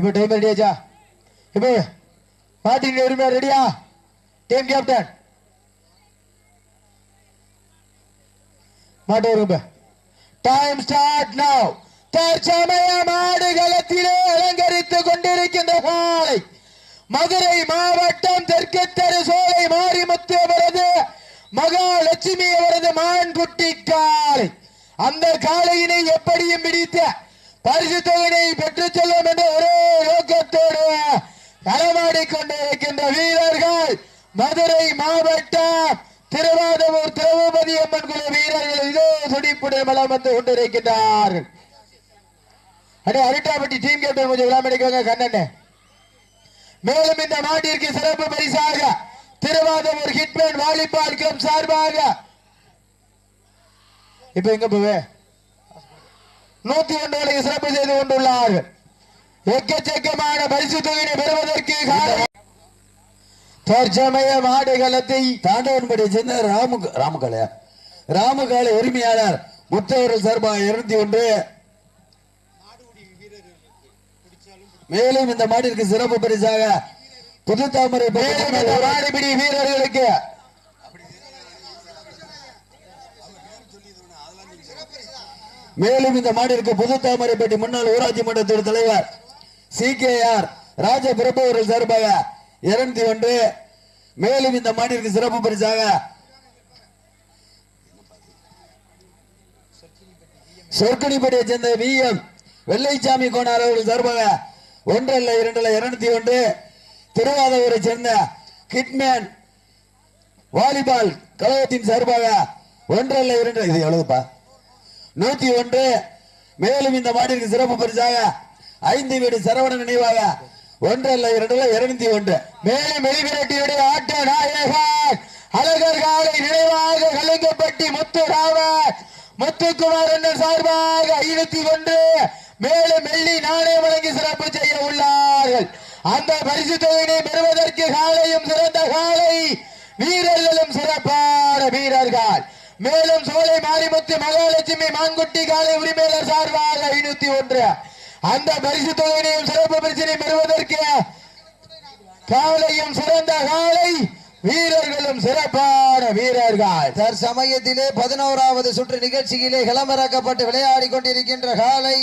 இப்போ டைம் ரெடியாச்சா இப்போ மாட்டின் உரிமை ரெடியா டீம் கேப்டன் மாட்டு வருங்க டைம் ஸ்டார்ட் நவ் தற்சமய மாடுகளத்திலே அலங்கரித்துக் கொண்டிருக்கின்ற காலை. மதுரை மாவட்டம் தெற்கு தெரு சோலை மாரிமுத்து அவரது மகாலட்சுமி அவரது மான்குட்டி காலை. அந்த காலையினை எப்படியும் பிடித்த பரிசு தொகையை பெற்றுச் செல்லும் என்ற ஒரே நோக்கத்தோடு களமாடிக்கொண்டிருக்கின்ற வீரர்கள் மதுரை மாவட்டம் திருவாதூர் திரௌபதி அம்மன் குழு வீரர்கள் இதோ துடிப்புடன் மலம் வந்து கொண்டிருக்கின்றார்கள் அடே அருட்டாப்பட்டி டீம் கேப்டன் கொஞ்சம் விளாமடிக்கோங்க கண்ணன் மேலும் இந்த மாட்டிற்கு சிறப்பு பரிசாக திருவாதூர் ஹிட்மேன் வாலிபால் கிளப் சார்பாக. இப்ப எங்க போவே? நூத்தி ஒன்று சிறப்பு செய்து கொண்டுள்ளார்கள் எக்கச்சக்கமான பரிசு தொகையினை பெறுவதற்கு தற்சமய மாடுகளத்தை தாண்டவன்படி சேர்ந்த ராமு ராமகாலையா ராமகாலை உரிமையாளர். முத்தவர்கள் சார்பாக இருநூத்தி ஒன்று. மேலும் இந்த மாட்டிற்கு சிறப்பு பரிசாக புது தாமரை வீரர்களுக்கு மேலும் இந்த மாநிலக்கு புது தாமரைப்பட்டி முன்னாள் ஊராட்சி மன்றத்தின் தலைவர் சி கே ஆர் ராஜபிரபு அவர்கள் சார்பாக இருநூத்தி ஒன்று மேலும் இந்த மாட்டிற்கு சிறப்பு பரிசாக சொற்கணிப்படியை சேர்ந்த வி எம் வெள்ளைச்சாமி கோனார் அவர்கள் சார்பாக ஒன்றல்ல இரண்டல்ல இருநூத்தி ஒன்று திருவாதூரை சேர்ந்த கிட்மேன் வாலிபால் கழகத்தின் சார்பாக ஒன்றல்ல இரண்டு இது எவ்வளவுப்பா? நூத்தி ஒன்று. மேலும் இந்த மாட்டிற்கு சிறப்பு பரிசாக ஐந்து வீடு சரவண நினைவாக ஒன்றல்ல இரண்டு இருநூத்தி ஒன்று. மேலும் வெளிவிரட்டியுடைய ஆட்ட நாயகன் அழகர் காலை நினைவாக முத்து ராவ முத்துக்குமார் என்ற சார்பாக ஐநூத்தி ஒன்று. மேலும் வெள்ளி நாணயம் வழங்கி சிறப்பு செய்ய உள்ளார்கள். அந்த பரிசு தொகையினை பெறுவதற்கு காலையும் சிறந்த காலை வீரர்களும் சிறப்பான வீரர்கள். மேலும் சோலை மாரிமுத்து மகாலட்சுமி மான்குட்டி காலை உரிமையாளர் சார்பாக ஐநூத்தி ஒன்று. அந்த பரிசு தொகையினையும் சிறப்பு பரிசினை பெறுவதற்கு காலையும் சிறந்த காலை வீரர்களும் சிறப்பான வீரர்கள். தற்சமயத்திலே பதினோராவது சுற்று நிகழ்ச்சியிலே களமிறக்கப்பட்டு விளையாடி கொண்டிருக்கின்ற காலை.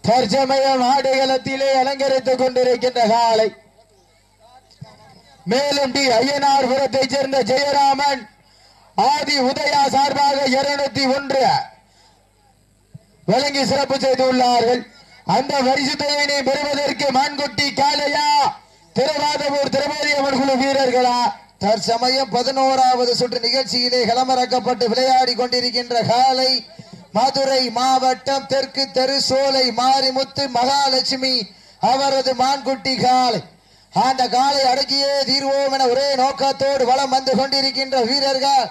தற்சமயம் ஆடுகளத்திலே அலங்கரித்துக் கொண்டிருக்கின்ற காலை. மேலும் டி ஐயனார்புரத்தைச் சேர்ந்த ஜெயராமன் ஆதி உதயா சார்பாக இருநூத்தி ஒன்று வழங்கி சிறப்பு செய்துள்ளார்கள். அந்த பரிசு தொகையினை பெறுவதற்கு மான்குட்டி காலையா திருவாதபூர் திருமதி அம்மன் குழு வீரர்களா? தற்சமயம் பதினோராவது சுற்று நிகழ்ச்சியிலே களமிறக்கப்பட்டு விளையாடி கொண்டிருக்கின்ற காலை மதுரை மாவட்டம் தெற்கு தெரு சோலை மாரிமுத்து மகாலட்சுமி அவரது மான்குட்டி காலை அந்த காலை அடக்கியே தீர்வோம் என ஒரே நோக்கத்தோடு வலம் வந்து கொண்டிருக்கின்ற வீரர்கள்.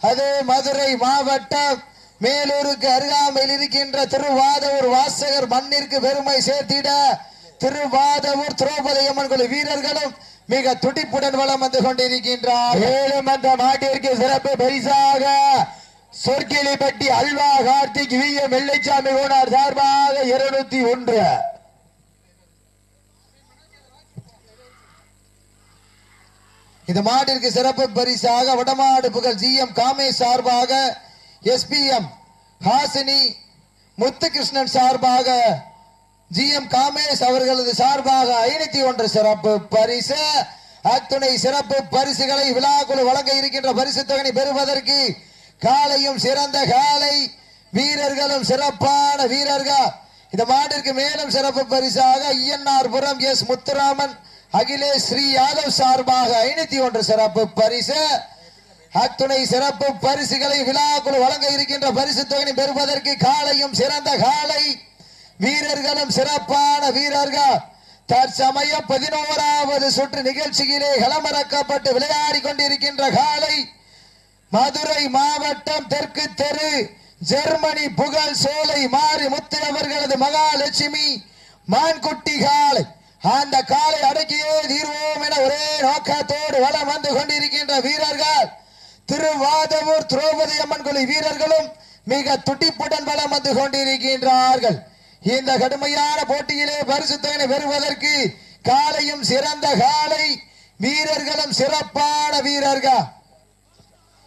அது மதுரை மாவட்டம் மேலூருக்கு அருகாமையில் இருக்கின்ற திருவாதவூர் வாசகர் மண்ணிற்கு பெருமை சேர்த்திட திருவாதவூர் திரௌபதி அம்மன் குழு வீரர்களும் மிக துடிப்புடன் வளம் வந்து கொண்டிருக்கின்றார் மேலும் அந்த மாட்டிற்கு சிறப்பு பரிசாக Sorkilipatti Halwa Karthik V M Vellaichamy owner சார்பாக இருநூத்தி ஒன்று. இந்த மாட்டிற்கு சிறப்பு பரிசாக வடமாடு புகழ் ஜி எம் காமேஷ் சார்பாக எஸ்பிஎம் ஹாசினி முத்துகிருஷ்ணன் சார்பாக ஜி எம் காமேஷ் அவர்களது சார்பாக ஐநூத்தி ஒன்று சிறப்பு பரிசு. அத்துணை சிறப்பு பரிசுகளை விழாக்குழு வழங்க இருக்கின்ற பரிசு தொகை பெறுவதற்கு காலையும் சிறந்த காலை வீரர்களும் சிறப்பான வீரர்கள். இந்த மாட்டிற்கு மேலும் சிறப்பு பரிசாக ஐயன்னார்புரம் எஸ் முத்துராமன் அகிலேஷ் ஸ்ரீ யாதவ் சார்பாக ஐநூத்தி ஒன்று சிறப்பு பரிசு. அத்துணை சிறப்பு பரிசுகளை விழாக்குழு வழங்க இருக்கின்ற பரிசு தொகையை பெறுவதற்கு காலையும் சிறந்த காலை. வீரர்களும் சிறப்பான வீரர்கள். தற்சமயம் பதினோராவது சுற்று நிகழ்ச்சியிலே களமிறக்கப்பட்டு விளையாடி கொண்டிருக்கின்ற காலை. மதுரை மாவட்டம் தெற்கு தெரு ஜெர்மனி புகழ் சோலை மாறி முத்து அவர்களது மகாலட்சுமி மான்குட்டி காலை அந்த காலை அடக்கியே தீர்வோம் என ஒரே நோக்கத்தோடு வலம் வந்து கொண்டிருக்கின்ற வீரர்கள் திருவாதவூர் திரௌபதி அம்மன் குழு வீரர்களும் மிக துட்டிப்புடன் வலம் வந்து கொண்டிருக்கின்றார்கள். இந்த கடுமையான போட்டியிலே பரிசு பெறுவதற்கு காலையும் சிறந்த காலை வீரர்களும் சிறப்பான வீரர்கள்.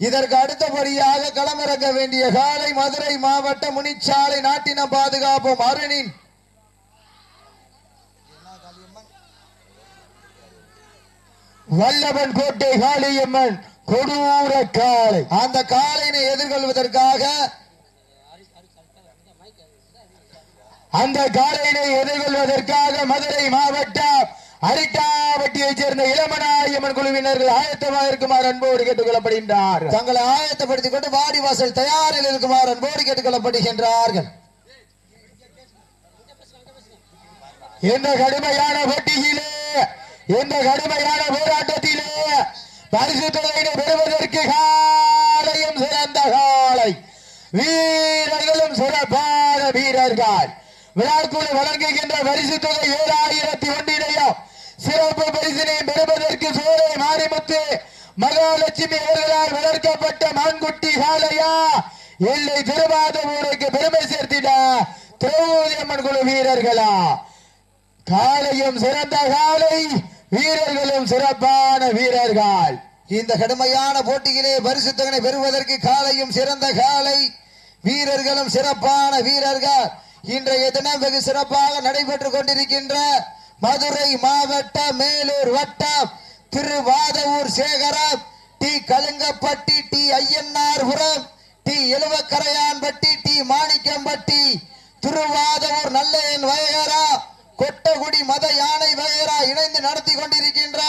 இதற்கு அடுத்தபடியாக களமிறங்க வேண்டிய காலை மதுரை மாவட்ட முனிச்சாலை நாட்டினம் பாதுகாப்பும். அருணின் வல்லவன் கோட்டை காளியம்மன் கொடூர காளை. அந்த காலையினை எதிர்கொள்வதற்காக அந்த காளையினை எதிர்கொள்வதற்காக மதுரை மாவட்டம் அரிட்டாவட்டியைச் சேர்ந்த இளமனாயம்மன் குழுவினர்கள் ஆயத்தமாக இருக்குமாறு அன்போடு கேட்டுக் கொள்ளப்படுகின்றார் தங்களை ஆயத்தப்படுத்திக் கொண்டு வாடி வாசல் தயாரில் இருக்குமாறு அன்போடு கேட்டுக் கொள்ளப்படுகின்றார்கள் இந்த கடுமையான போட்டியிலே இந்த கடுமையான போராட்டத்திலே பரிசு தொகையினை பெறுவதற்கு காலையும் சிறந்த காலை. வீரர்களும் சிறப்பான வீரர்கள். விழாக்குழு வழங்குகின்ற பரிசு தொகை ஏழாயிரத்தி ஒன்றினையும் சிறப்பு பரிசினை பெறுவதற்கு சோலை மாரிமுத்து மகாலட்சுமி அவர்களால் வளர்க்கப்பட்ட மான்குட்டி காலையா எல்லை திருவாத பெருமை சேர்த்திட திரௌபதி அம்மன் குழு வீரர்களா? காலையும் சிறந்த காலை. வீரர்களும் சிறப்பான வீரர்கள். இந்த கடுமையான போட்டியிலே பரிசுத்தகனை பெறுவதற்கு காலையும் சிறந்த காலை. வீரர்களும் சிறப்பான வீரர்கள். இன்றைய தினம் வெகு சிறப்பாக நடைபெற்றுக் கொண்டிருக்கின்ற மதுரை மாவட்ட மேலூர் வட்டம் Thiruvadavur சேகரம் T Kalungapatti T Ayyanarpuram T Ezhuvakkaraiyanpatti T Manickampatti Thiruvadavur Nallaiyan Viagra Kottakudi மத யானை வகைரா இணைந்து நடத்தி கொண்டிருக்கின்ற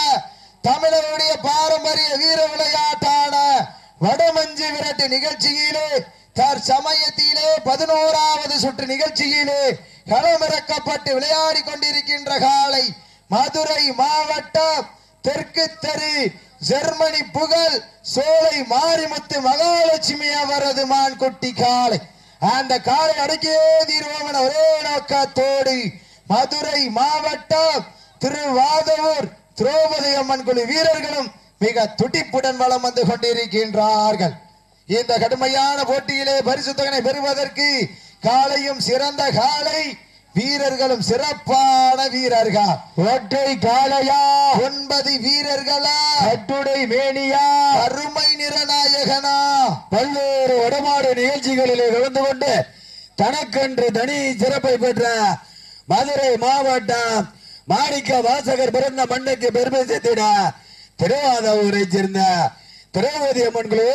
தமிழருடைய பாரம்பரிய வீர விளையாட்டான வடமஞ்சு விரட்டு நிகழ்ச்சியிலே தற்சமயத்திலே பதினோராவது சுற்று நிகழ்ச்சியிலே களமிறக்கப்பட்டு விளையாடி கொண்டிருக்கின்ற காலை மதுரை மாவட்டம் தெற்கு தெரு ஜெர்மனி புகழ் சோலை மாரிமுத்து மகாலட்சுமி அவரது மான்குட்டி காளை அந்த காலை அடக்கியே தீர்வோம் என ஒரே நோக்கத்தோடு மதுரை மாவட்டம் திருவாதவூர் திரௌபதி அம்மன் குழு வீரர்களும் மிக துடிப்புடன் வலம் வந்து கொண்டிருக்கின்றார்கள். இந்த கடுமையான போட்டியிலே பரிசு தொகை பெறுவதற்கு காலையும் சிறந்த காலை வீரர்களும் சிறப்பான வீரர்கள். ஒற்றை காளையா? ஒன்பது வீரர்களா? கட்டுடை மேனியா? அருமை நிறநாயகனா பல்வேறு வடமாடு நிகழ்ச்சிகளிலே கலந்து கொண்டு தனக்கென்று தனி சிறப்பை பெற்ற மதுரை மாவட்டம் மாணிக்க வாசகர் பிறந்த மண்ணுக்கு பெருமை சேர்த்திட திருவாதூரை சேர்ந்த திரௌபதி அம்மன் குழு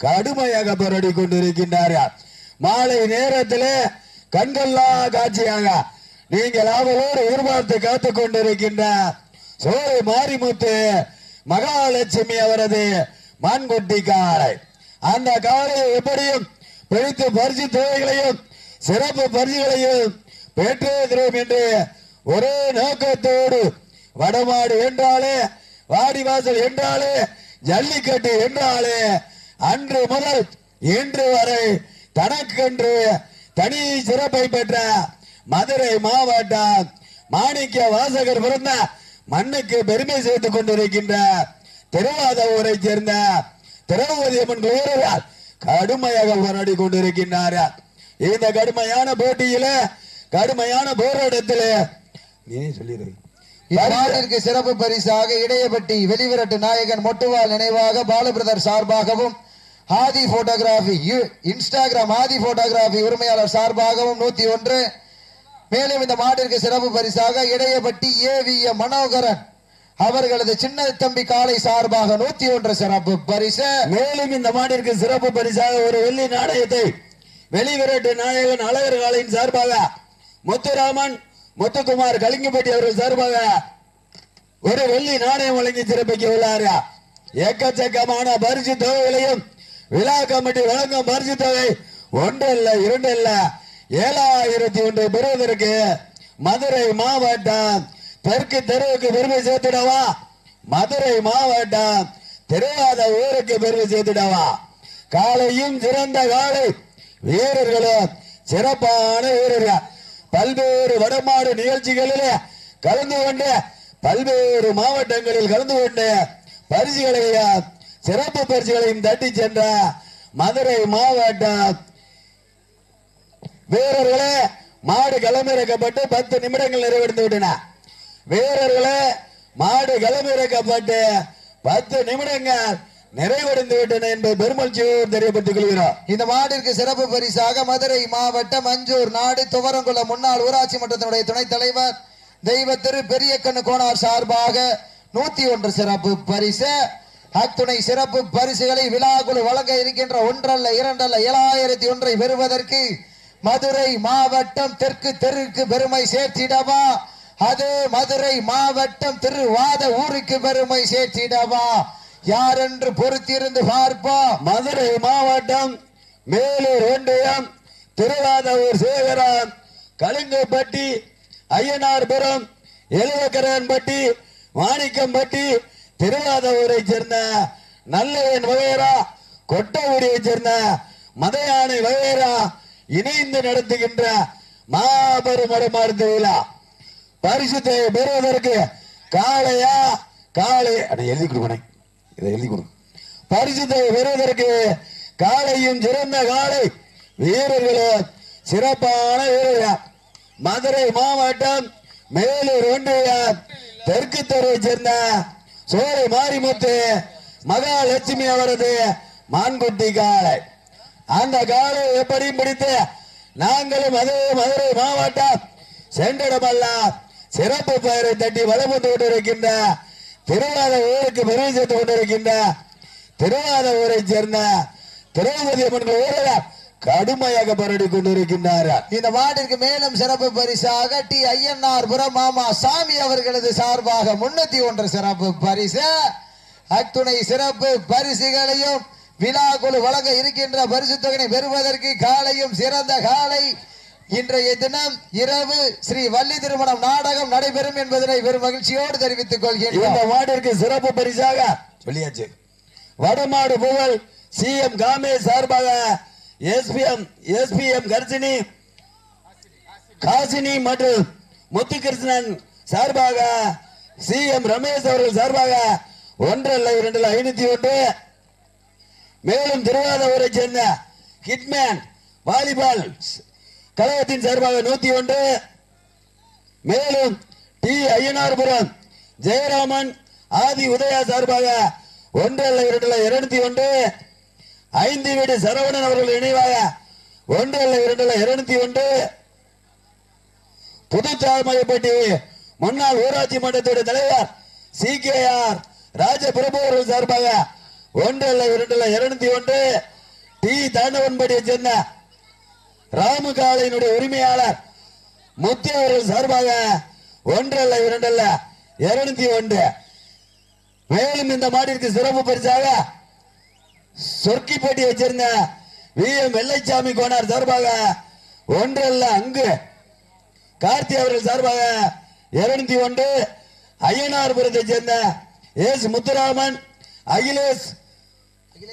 கடுமையாக போராடி கொண்டிருக்கின்றார்கள் மாலை நேரத்தில் கண்கொள்ளா காட்சியாக நீங்கள் ஆவலோடு எதிர்பார்த்து காத்துக் கொண்டிருக்கின்ற சோலை மாரிமுத்து மகாலட்சுமி அவரது மான்குட்டி காளை அந்த காளையை எப்படியும் பிடித்து பரிசு தேவைகளையும் சிறப்பு பரிசுகளையும் பெற்றே என்று ஒரே நோக்கத்தோடு வடமாடு என்றாலே வாடிவாசல் என்றாலே ஜல்லிக்கட்டு என்றாலே அன்று முதல் இன்று வரை தனக்கென்று தனி சிறப்பை பெற்ற மதுரை மாவட்டம் மாணிக்க வாசகர் பிறந்த மண்ணுக்கு பெருமை சேர்த்துக் கொண்டிருக்கின்ற திருவாதூரை சேர்ந்த திரௌபதி அம்மன் வீரர்கள் கடுமையாக போராடி கொண்டிருக்கின்றார். இந்த கடுமையான போட்டியில கடுமையான போராட்டத்திலே. நீ சொல்லிடு இவ்வாண்டிற்கு சிறப்பு பரிசாக இடையப்பட்டி வெளிவிரட்டு நாயகன் மொட்டுவால் நினைவாக பாலபிரதர் சார்பாகவும் Aadhi photography Instagram Aadhi photography உரிமையாளர் சார்பாகவும் நூத்தி ஒன்று. மேலும் இந்த மாட்டிற்கு சிறப்பு பரிசாக இடையப்பட்டி ஏவிஎம் மனோகரன் அவர்களது சின்ன தம்பி காலை சார்பாக நூத்தி ஒன்று சிறப்பு பரிசு. மேலும் இந்த மாட்டிற்கு சிறப்பு பரிசாக ஒரு வெள்ளி நாணயத்தை வெளிவிரட்டு நாயகன் அழகர் காலையின் சார்பாக முத்துராமன் முத்துக்குமார் கலிங்கப்பட்டி அவர்கள் சார்பாக ஒரு வெள்ளி நாணயம் வழங்கி சிறப்பிக்க உள்ளார். எக்கச்சக்கமான பரிசு தொகைகளையும் விழா கமிட்டி வழங்கும் பரிசு தொகை ஒன்று இல்ல இரண்டு இல்ல ஏழாயிரத்தி ஒன்று பெறுவதற்கு மதுரை மாவட்டம் தெற்கு தெருவுக்கு பெருமை சேர்த்துடவா? மதுரை மாவட்டம் தெரியாத ஊருக்கு பெருமை சேர்த்துடவா? காலையும் சிறந்த காலை வீரர்களும் சிறப்பான வீரர்கள். பல்வேறு வடமாடு நிகழ்ச்சிகளிலே கலந்து கொண்டு பல்வேறு மாவட்டங்களில் கலந்து கொண்டு பரிசுகளையும் சிறப்பு பரிசுகளையும் தட்டி சென்ற மதுரை மாவட்டம் வீரர்களே மாடு களமிறக்கப்பட்டு பத்து நிமிடங்கள் நிறைவடைந்து விட்டன. வீரர்களே மாடு களமிறக்கப்பட்டு பத்து நிமிடங்கள் நிறைவடைந்து விட்டன பெருமல் ஜீவன் தெரியப்பட்டுக் கொள்கிறார். இந்த மாடிற்கு சிறப்பு பரிசாக மதுரை மாவட்டம் மஞ்சூர் நாடு துவரங்குளம் முன்னாள் ஊராட்சி மன்றத்தினுடைய துணைத் தலைவர் தெய்வ திரு பெரிய கண்ணு கோனார் சார்பாக நூத்தி ஒன்று சிறப்பு பரிசு. அத்துணை சிறப்பு பரிசுகளை விழாக்குழு வழங்க இருக்கின்ற ஒன்றல்ல இரண்டல்ல ஏழாயிரத்தி ஒன்றை பெறுவதற்கு மதுரை மாவட்டம் தெற்கு தெருக்கு பெருமை சேர்த்திடவா? அது மதுரை மாவட்டம் திருவாத ஊருக்கு பெருமை சேர்த்திடவா? யாரென்று பொறுத்திருந்து பார்ப்போம் மதுரை மாவட்டம் மேலூர் ஒன்றியம் திருவாதூர் சேகரம் கலிங்கப்பட்டி ஐயனார்புரம் எழுவக்கரன்பட்டி மாணிக்கம்பட்டி திருவாதூரை சேர்ந்த நல்லவன் வகையரா கொட்டவுடியை சேர்ந்த மதையானை வகையரா இணைந்து நடத்துகின்ற மாபெரும் மடமார்ந்த விழா. பரிசுத்தை பெறுவதற்கு காளையா? காளை. அதை எழுதி கொடுக்கணும் இதை எழுதி கொடு. பரிசுத்தை பெறுவதற்கு காளையும் சிறந்த காளை வீரர்களே சிறப்பான வீரர்கள். மதுரை மாவட்டம் மேலூர் ஒன்றியம் தெற்கு தெருவை சேர்ந்த சோலை மாரிமுத்து மகாலட்சுமி அவரது மான்குட்டி காளை. அந்த காலை எப்படி பிடித்து நாங்களும் அதே மதுரை மாவட்டம் சென்றிடமல்ல. சிறப்பு பெயரை தட்டி வளமுந்து கொண்டிருக்கின்ற திருவாத ஊருக்கு பெருமை சேர்த்து கொண்டிருக்கின்ற திருவாத ஊரை சேர்ந்த திரௌபதி அம்மன் ஊரில் கடுமையாக பரடி கொண்டிருக்கின்றார் இந்த மாட்டிற்கு மேலும் சிறப்பு பரிசாக டி ஐயன்னார் புறமாமா மாமா சாமி அவர்களது சார்பாக முன்னூத்தி ஒன்று சிறப்பு பரிசு. அத்துணை சிறப்பு பரிசுகளையும் விழா குழு வழங்க இருக்கின்ற பரிசு தொகையை பெறுவதற்கு காலையும் சிறந்த காலை இன்றைய தினம் இரவு ஸ்ரீ வள்ளி திருமணம் நாடகம் நடைபெறும் என்பதனை பெரும் மகிழ்ச்சியோடு தெரிவித்துக் இந்த வார்டிற்கு சிறப்பு பரிசாக சொல்லியாச்சு. வடமாடு புகழ் சி எம் காமே சார்பாக எஸ்பிஎம் எஸ்பிஎம் கர்ஜினி காசினி மற்றும் முத்துகிருஷ்ணன் சார்பாக சி எம் ரமேஷ் அவர்கள் சார்பாக ஒன்றல்ல இரண்டு ஐநூத்தி ஒன்று. மேலும் திருவாதூரை சேர்ந்த கிட்மேன் வாலிபால் கழகத்தின் சார்பாக நூத்தி ஒன்று. மேலும் டி ஐயனார்புரம் ஜெயராமன் ஆதி உதயா சார்பாக ஒன்று அல்ல இரண்டு அல்ல இருநூத்தி ஒன்று. ஐந்து வீடு சரவணன் அவர்கள் இணைவாக ஒன்றல்ல இரண்டுல இருநூத்தி ஒன்று. புதுச்சாமையப்பட்டி முன்னாள் ஊராட்சி மன்றத்துடைய தலைவர் சி கே ஆர் ராஜபிரபு அவர்கள் சார்பாக ஒன்றல்ல இரண்டுல இருநூத்தி ஒன்று. டி தாண்டவன்படியை சேர்ந்த ராமகாலையினுடைய உரிமையாளர் முத்திய அவர்கள் சார்பாக ஒன்றல்ல இரண்டல்ல இருநூத்தி ஒன்று. மேலும் இந்த மாட்டிற்கு சிறப்பு பரிசாக சொர்க்கிப்பட்டியை வச்சிருந்த வி. எம். வெள்ளைச்சாமி கோனார் சார்பாக ஒன்றல்ல அங்கு. கார்த்தி அவர்கள் சார்பாக இருநூத்தி ஒன்று. ஐயனார்புரத்தை சேர்ந்த எஸ். முத்துராமன் அகிலேஷ்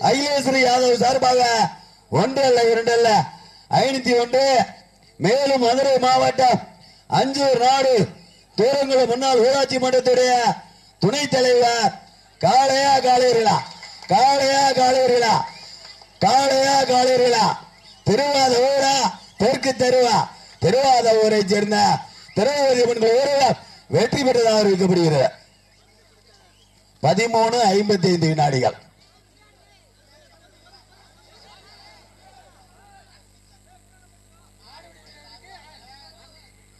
அகிலேஸ்வரி யாதவ் சார்பாக ஒன்றல்ல இரண்டல்ல. ஐநூத்தி ஒன்று மேலும் மதுரை மாவட்டம் அஞ்சூர் நாடு தூரங்குளம் முன்னாள் ஊராட்சி மன்றத்துடைய துணைத் தலைவர் காளையா காளையர்களா காளையா காளையர்களா காளையா காளையர்களா திருவாத ஊரா தெற்கு தெருவா திருவாத ஊரை சேர்ந்த திரௌபதி பெண்கள் ஊரகம் வெற்றி பெற்றதாக அறிவிக்கப்படுகிறது. பதிமூணு ஐம்பத்தி ஐந்து வினாடிகள்.